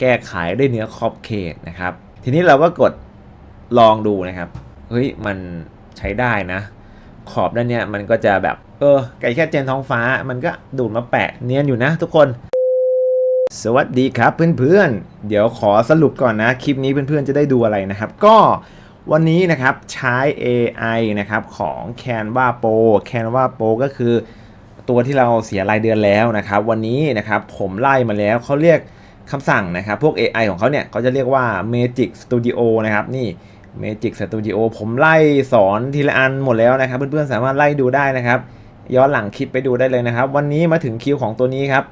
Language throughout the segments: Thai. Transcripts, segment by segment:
แก้ไขด้วยเนื้อขอบเขตนะครับ ทีนี้เราก็กดลองดูนะครับ เฮ้ยมันใช้ได้นะ ขอบด้านเนี้ยมันก็จะแบบ เออไก่แค่เจนท้องฟ้า มันก็ดูดมาแปะเนียนอยู่นะทุกคน สวัสดีครับเพื่อนๆ เดี๋ยวขอสรุปก่อนนะ คลิปนี้เพื่อนๆจะได้ดูอะไรนะครับ ก็วันนี้นะครับใช้ AI นะครับของ Canva Pro Canva Pro ก็คือตัวที่เราเสียรายเดือนแล้วนะครับ วันนี้นะครับผมไล่มาแล้วเขาเรียก คำสั่งนะครับ พวก AI ของเขาเนี่ยเขาจะเรียกว่า Magic Studio นะครับ นี่ Magic Studio ผมไล่สอนทีละอันหมดแล้วนะครับ เพื่อนๆ สามารถไล่ดูได้นะครับ ย้อนหลังคลิปไปดูได้เลยนะครับ วันนี้มาถึงคิวของตัวนี้ครับ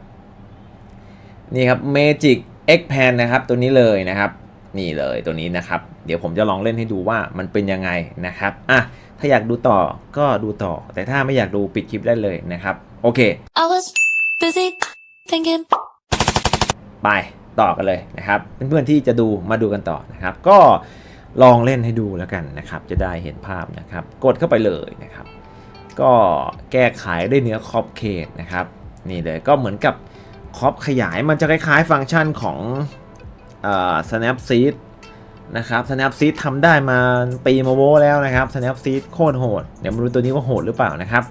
นี่ครับ Magic X Pan นะครับ ตัวนี้เลยนะครับ นี่เลยตัวนี้นะครับ เดี๋ยวผมจะลองเล่นให้ดูว่ามันเป็นยังไงนะครับ อะ ถ้าอยากดูต่อก็ดูต่อ แต่ถ้าไม่อยากดูปิดคลิปได้เลยนะครับ โอเค I was busy thinking. ไปต่อกันเลยนะครับเพื่อนๆที่จะดูมาดูกันต่อนะครับ ก็ลองเล่นให้ดูแล้วกันนะครับ จะได้เห็นภาพนะครับ กดเข้าไปเลยนะครับ ก็แก้ไขได้เนื้อขอบเขตนะครับ นี่เลยก็เหมือนกับขอบขยายมันจะคล้ายๆ ฟังก์ชันของเอ่อ Snapseed นะครับ Snapseed ทำได้มาปีมาโวแล้วนะครับ Snapseed โคตรโหดเดี๋ยวมาดูตัวนี้ว่าโหดหรือเปล่านะครับ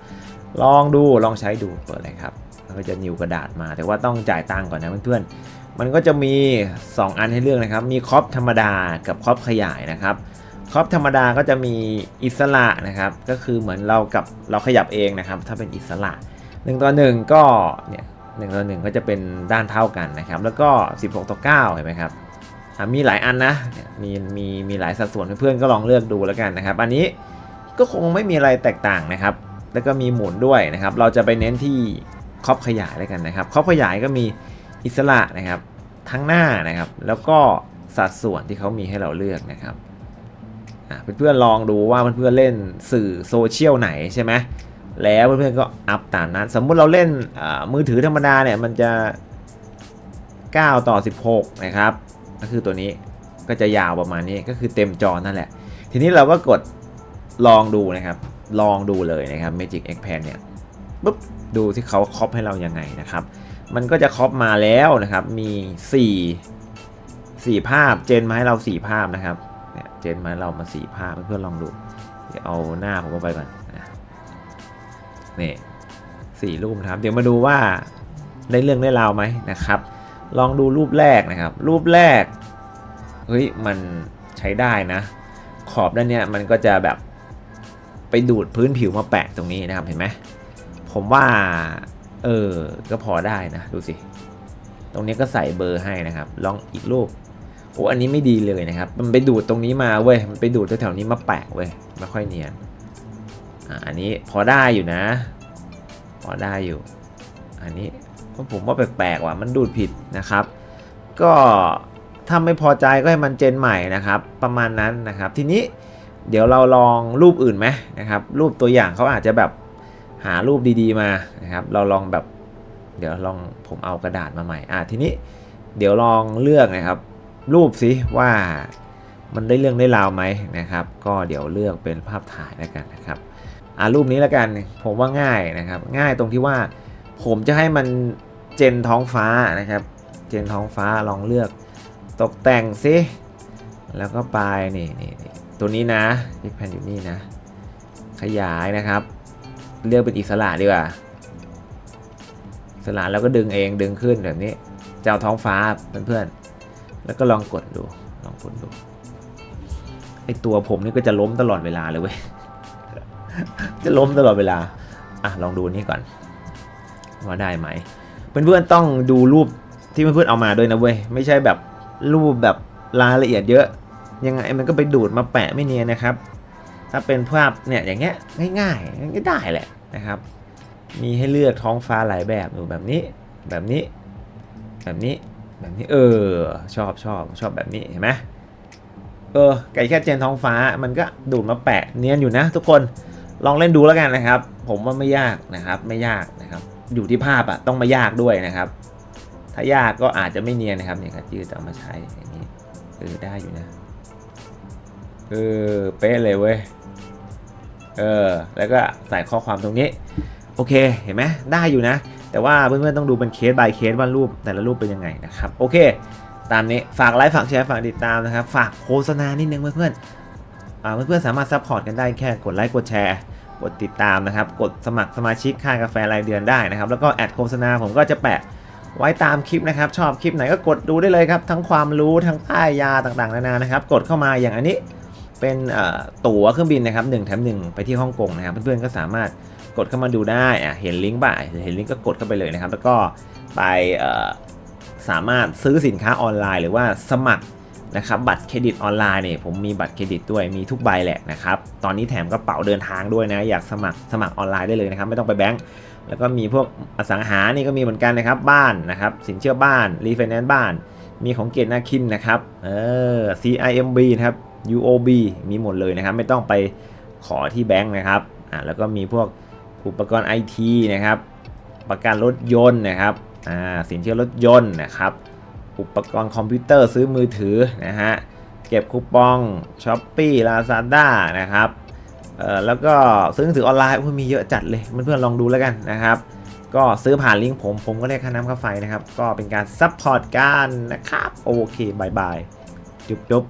ลองดูลองใช้ดูเปิดเลยครับ แล้วก็จะนิวกระดาษมา แต่ว่าต้องจ่ายตังก่อนนะเพื่อนๆ มันก็จะมี 2 อันให้เลือกนะครับ มีครอปธรรมดากับครอปขยายนะครับ ครอปธรรมดาก็จะมีอิสระนะครับ ก็คือเหมือนเรากับเราขยับเองนะครับ ถ้าเป็นอิสระ 1 ต่อ 1 ก็เนี่ยหต่อ1ก็จะเป็นด้านเท่ากันนะครับ แล้วก็ 16 ต่อ 9 เห็นไหมครับมีหลายอันนะ มีมีมีหลายสัดส่วนเพื่อนๆก็ลองเลือกดูแล้วกันนะครับ อันนี้ก็คงไม่มีอะไรแตกต่างนะครับ แล้วก็มีหมุนด้วยนะครับ เราจะไปเน้นที่ ครอบขยายแล้วกันนะครับครอบขยายก็มีอิสระนะครับทั้งหน้านะครับ แล้วก็สัดส่วนที่เขามีให้เราเลือกนะครับเพื่อนๆลองดูว่าเพื่อนๆเล่นสื่อโซเชียลไหนใช่ไหมแล้วเพื่อนๆก็อัพตามนั้น สมมุติเราเล่นมือถือธรรมดาเนี่ยมันจะ 9 ต่อ 16 นะครับ ก็คือตัวนี้ก็จะยาวประมาณนี้ก็คือเต็มจอนั่นแหละ ทีนี้เราก็กดลองดูนะครับ ลองดูเลยนะครับ Magic X Pan เนี่ย ปุ๊บดูที่เขาครอปให้เรายังไงนะครับ มันก็จะครอปมาแล้วนะครับ มี 4 4 ภาพเจนมาให้เรา 4 ภาพนะครับเนี่ยเจนมาให้เรามา 4 ภาพเพื่อนลองดูเดี๋ยวเอาหน้าผมไปก่อนนะนี่สี่รูปนะครับ เดี๋ยวมาดูว่าได้เรื่องได้ราวไหมนะครับ ลองดูรูปแรกนะครับ รูปแรกเฮ้ยมันใช้ได้นะ ขอบด้านเนี้ยมันก็จะแบบไปดูดพื้นผิวมาแปะตรงนี้นะครับเห็นไหม ผมว่า เออ ก็พอได้นะ ดูสิ ตรงนี้ก็ใส่เบอร์ให้นะครับ ลองอีกรูปโอ้อันนี้ไม่ดีเลยนะครับ มันไปดูดตรงนี้มาเว้ย มันไปดูดแถวๆนี้มาแปะเว้ย ไม่ค่อยเนียน อ่า อันนี้พอได้อยู่นะ พอได้อยู่ อันนี้ผมว่าแปลกๆว่ะ มันดูดผิดนะครับ ก็ถ้าไม่พอใจก็ให้มันเจนใหม่นะครับ ประมาณนั้นนะครับ ทีนี้เดี๋ยวเราลองรูปอื่นไหมนะครับ รูปตัวอย่างเขาอาจจะแบบ หารูปดีๆมานะครับ เราลองแบบ เดี๋ยวลองผมเอากระดาษมาใหม่อะทีนี้เดี๋ยวลองเลือกนะครับ รูปสิว่ามันได้เรื่องได้ราวไหมนะครับ ก็เดี๋ยวเลือกเป็นภาพถ่ายแล้วกันนะครับอะรูปนี้แล้วกันผมว่าง่ายนะครับ ง่ายตรงที่ว่า ผมจะให้มันเจนท้องฟ้านะครับ เจนท้องฟ้าลองเลือกตกแต่งซิแล้วก็ปลายนี่นี่ตัวนี้นะพิกแพนอยู่นี่นะ ขยายนะครับ เลือกเป็นอิสระดีกว่าอิสระแล้วก็ดึงเองดึงขึ้นแบบนี้เจ้าท้องฟ้าเพื่อนๆแล้วก็ลองกดดูลองกดดูไอตัวผมนี่ก็จะล้มตลอดเวลาเลยเว้ยจะล้มตลอดเวลาอะลองดูนี่ก่อน ว่าได้ไหมเพื่อนๆต้องดูรูปที่เพื่อนๆเอามาด้วยนะเว้ยไม่ใช่แบบรูปแบบรายละเอียดเยอะ ยังไงมันก็ไปดูดมาแปะไม่เนียนนะครับ ถ้าเป็นภาพเนี่ยอย่างเงี้ยง่ายๆก็ได้แหละ นะครับ มีให้เลือกท้องฟ้าหลายแบบดูแบบนี้ แบบนี้ แบบนี้ แบบนี้ เออ ชอบชอบชอบแบบนี้เห็นไหมเออ ไก่แค่เจนท้องฟ้ามันก็ดูดมาแปะเนียนอยู่นะ ทุกคน ลองเล่นดูแล้วกันนะครับ ผมว่าไม่ยากนะครับ ไม่ยากนะครับ อยู่ที่ภาพอะต้องมายากด้วยนะครับ ถ้ายากก็อาจจะไม่เนียนนะครับเนี่ยครับยืดเอามาใช้อย่างนี้ เออได้อยู่นะ เออ เป๊ะเลยเว้ย เออ แล้วก็ใส่ข้อความตรงนี้ โอเค เห็นไหมได้อยู่นะ แต่ว่าเพื่อนๆต้องดูเป็นเคส by เคสว่ารูปแต่ละรูปเป็นยังไงนะครับ โอเค ตามนี้ ฝากไลค์ ฝากแชร์ ฝากติดตามนะครับ ฝากโฆษณานิดนึงเพื่อนๆเพื่อนๆสามารถซัพพอร์ตกันได้แค่กดไลค์ กดแชร์ กดติดตามนะครับ กดสมัครสมาชิกค่ากาแฟรายเดือนได้นะครับ แล้วก็แอดโฆษณาผมก็จะแปะไว้ตามคลิปนะครับ ชอบคลิปไหนก็กดดูได้เลยครับ ทั้งความรู้ทั้งป้ายยาต่างๆนานานะครับ กดเข้ามาอย่างอันนี้ เป็นตั๋วเครื่องบินนะครับ1แถม1ไปที่ฮ่องกงนะครับเพื่อนๆก็สามารถกดเข้ามาดูได้อะเห็นลิงก์บ่าเห็นลิงก์ก็กดเข้าไปเลยนะครับ แล้วก็ไปสามารถซื้อสินค้าออนไลน์ หรือว่าสมัครนะครับบัตรเครดิตออนไลน์เนี่ยผมมีบัตรเครดิตด้วยมีทุกใบแหละนะครับตอนนี้แถมกระเป๋าเดินทางด้วยนะอยากสมัครสมัครออนไลน์ได้เลยนะครับไม่ต้องไปแบงก์แล้วก็มีพวกอสังหานี่ก็มีเหมือนกันนะครับบ้านนะครับสินเชื่อบ้านรีไฟแนนซ์บ้าน มีของเกตนาคินนะครับเออ CIMB นะครับ UOB มีหมดเลยนะครับ ไม่ต้องไปขอที่แบงก์นะครับอ่าแล้วก็มีพวกอุปกรณ์ไอทีนะครับ ประกันรถยนต์นะครับอ่าสินเชื่อรถยนต์นะครับ อุปกรณ์คอมพิวเตอร์ซื้อมือถือนะฮะเก็บคูปอง s h อ p e e Lazada นะครับเอ่อแล้วก็ซื้อหนังสือออนไลน์อุ๊ยมีเยอะจัดเลยเพื่อนๆลองดูแล้วกันนะครับ ก็ซื้อผ่านลิงก์ผมผมก็ได้ค่าน้ำค่าไฟนะครับ ก็เป็นการซัพพอร์ตกันนะครับ โอเคบายบายจุ๊บจุ๊บ